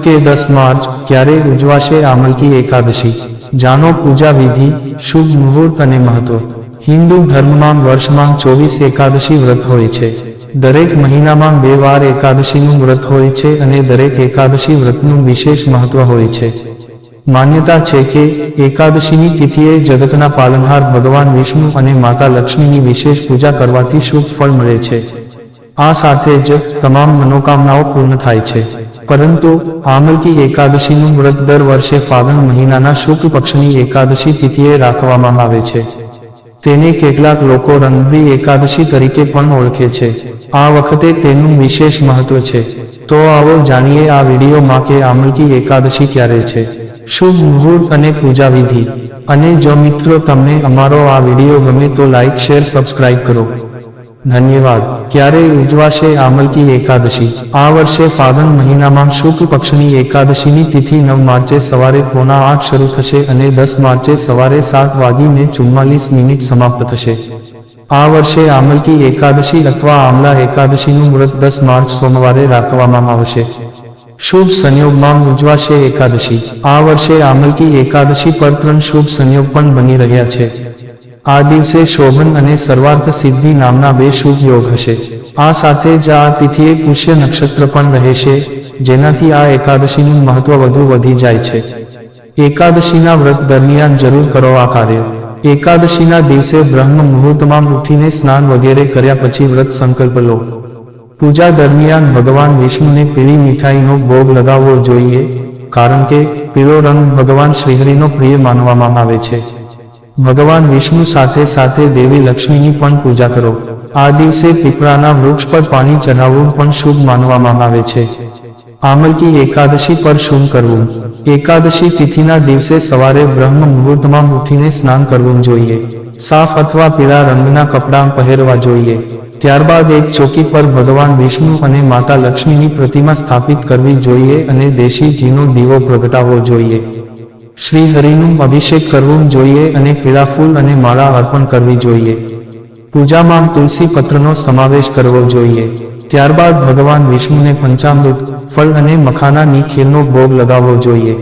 કે દસ માર્ચ ક્યારે ઉજવાશે આમલકી એકાદશી? જાણો પૂજા વિધિ, શુભ મુહૂર્ત અને મહત્વ. હિન્દુ ધર્મમાં વર્ષમાં ચોવીસ એકાદશી વ્રત હોય છે. દરેક મહિનામાં બે વાર એકાદશીનું વ્રત હોય છે અને દરેક એકાદશી વ્રતનું વિશેષ મહત્વ હોય છે. માન્યતા છે કે એકાદશીની તિથિએ જગતના પાલનહાર ભગવાન વિષ્ણુ અને માતા લક્ષ્મીની વિશેષ પૂજા કરવાથી શુભ ફળ મળે છે. આ સાથે જ તમામ મનોકામનાઓ પૂર્ણ થાય છે. પરંતુ આમલકી એકાદશીનું વ્રત દર વર્ષે ફાગણ મહિનાના શુક્લ પક્ષની એકાદશી તિથિએ રાખવામાં આવે છે. તેને કેટલાક લોકો રંગભરી એકાદશી તરીકે પણ ઓળખે છે. આ વખતે તેનું વિશેષ મહત્વ છે. તો આવો જાણીએ આ વિડીયોમાં કે આમલકી એકાદશી ક્યારે છે. શુભ મુહૂર્ત અને પૂજા વિધિ. અને જો મિત્રો તમને અમારો આ વીડિયો ગમે તો લાઈક, શેર, સબસ્ક્રાઇબ કરો. ધન્યવાદ. ક્યારે ઉજવાશે આમલકી એકાદશી? આ વર્ષે ફાગણ મહિનામાં શુક્લ પક્ષની એકાદશીની તિથિ નવ માર્ચે સવારે પોણા આઠ શરૂ થશે અને દસ માર્ચે સવારે સાત વાગીને ચુમ્માલીસ મિનિટ સમાપ્ત થશે. આ વર્ષે આમલકી એકાદશી અથવા આમલા એકાદશીનું વ્રત દસ માર્ચ સોમવારે રાખવામાં આવશે. શુભ સંયોગમાં ઉજવાશે એકાદશી. આ વર્ષે આમલકી એકાદશી પર ત્રણ શુભ સંયોગ પણ બની રહ્યા છે. આ દિવસે શોભન અને સર્વાર્થ સિદ્ધિ નામના બે શુભ યોગ હશે. આ સાથે જ આ તિથિએ પુષ્ય નક્ષત્ર પણ રહેશે, જેનાથી આ એકાદશીનું મહત્વ વધુ વધી જાય છે. એકાદશીના વ્રત દરમિયાન જરૂર કરો આ કાર્ય. એકાદશીના દિવસે બ્રહ્મ મુહૂર્તમાં ઉઠીને સ્નાન વગેરે કર્યા પછી વ્રત સંકલ્પ લો. પૂજા દરમિયાન ભગવાન વિષ્ણુને પીળી મીઠાઈનો ભોગ લગાવવો જોઈએ, કારણ કે પીળો રંગ ભગવાન શ્રીહરિનો પ્રિય માનવામાં આવે છે. ભગવાન વિષ્ણુ સાથે સાથે દેવી લક્ષ્મીની પણ પૂજા કરો. આ દિવસે પીપળાના વૃક્ષ પર પાણી ચઢાવવું પણ શુભ માનવામાં આવે છે. આમલકી એકાદશી પર શું કરવું? એકાદશી તિથિના દિવસે સવારે બ્રહ્મ મુહૂર્તમાં ઉઠીને સ્નાન કરવું જોઈએ. સાફ અથવા પીળા રંગના કપડાં પહેરવા જોઈએ. ત્યારબાદ એક ચોકી પર ભગવાન વિષ્ણુ અને માતા લક્ષ્મીની પ્રતિમા સ્થાપિત કરવી જોઈએ અને દેશી ઘીનો દીવો પ્રગટાવવો જોઈએ. શ્રી હરિનું અભિષેક કરવું જોઈએ અને પીળા ફૂલ અને માળા અર્પણ કરવી જોઈએ. પૂજામાં તુલસી પત્રનો સમાવેશ કરવો જોઈએ. ત્યારબાદ ભગવાન વિષ્ણુને પંચામૃત, ફળ અને મખાનાની ખીરનો ભોગ લગાવવો જોઈએ.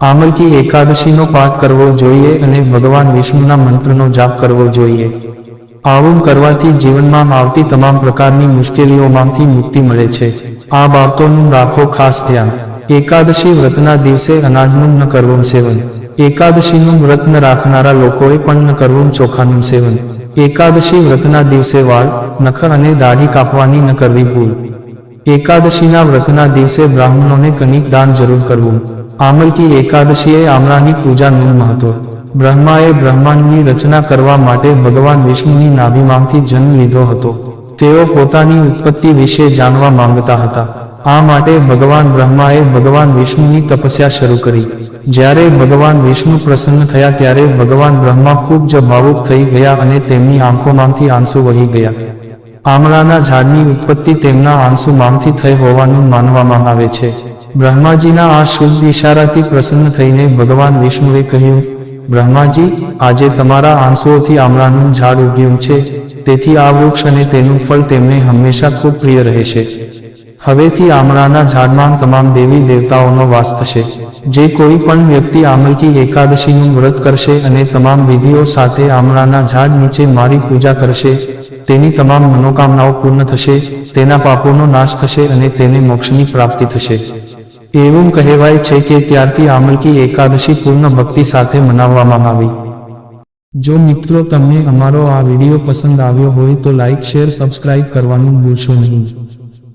આમલકી એકાદશીનો પાઠ કરવો જોઈએ અને ભગવાન વિષ્ણુના મંત્રનો જાપ કરવો જોઈએ. આવું કરવાથી જીવનમાં આવતી તમામ પ્રકારની મુશ્કેલીઓમાંથી મુક્તિ મળે છે. આ બાબતોનું રાખો ખાસ ધ્યાન. એકાદશી વ્રતના દિવસે અનાજનું ન કરવું સેવન. એકાદશીનું વ્રત ન રાખનારા લોકોએ પણ ન કરવું ચોખાનું સેવન. એકાદશી વ્રતના દિવસે વાળ નખ અને દાઢી કાપવાની ન કરવી ભૂલ. એકાદશીના વ્રતના દિવસે બ્રાહ્મણોને કનિક દાન જરૂર કરવું. આમલકી એકાદશીએ આમળાની પૂજાનું મહત્વ. બ્રહ્માએ બ્રહ્માંડની રચના કરવા માટે ભગવાન વિષ્ણુની નાભિમાંથી જન્મ લીધો હતો. તેઓ પોતાની ઉત્પત્તિ વિશે જાણવા માંગતા હતા. આ માટે ભગવાન બ્રહ્માએ ભગવાન વિષ્ણુની તપસ્યા શરૂ કરી. જ્યારે ભગવાન વિષ્ણુ પ્રસન્ન થયા ત્યારે ભગવાન બ્રહ્મા ખૂબ જ ભાવુક થઈ ગયા અને તેમની આંખોમાંથી આંસુ વહી ગયા. આમળાના ઝાડની ઉત્પત્તિ તેમના આંસુમાંથી થઈ હોવાનું માનવામાં આવે છે. બ્રહ્માજીના આ શુભ ઇશારાથી પ્રસન્ન થઈને ભગવાન વિષ્ણુએ કહ્યું, બ્રહ્માજી, આજે તમારા આંસુઓથી આમળાનું ઝાડ ઉગ્યું છે. તેથી આ વૃક્ષ અને તેનું ફળ તેમને હંમેશા ખૂબ પ્રિય રહેશે. હવેથી આમળાના ઝાડમાં તમામ દેવી દેવતાઓનો વાસ થશે. જે કોઈ પણ વ્યક્તિ આમલકી એકાદશીનું વ્રત કરશે અને તમામ વિધિઓ સાથે આમળાના ઝાડ નીચે મારી પૂજા કરશે, તેની તમામ મનોકામનાઓ પૂર્ણ થશે, તેના પાપોનો નાશ થશે અને તેને મોક્ષની પ્રાપ્તિ થશે. એવું કહેવાય છે કે ત્યારથી આમલકી એકાદશી પૂર્ણ ભક્તિ સાથે મનાવવામાં આવી. જો મિત્રો તમને અમારો આ વીડિયો પસંદ આવ્યો હોય તો લાઇક શેર, સબસ્ક્રાઇબ કરવાનું ભૂલશો નહીં.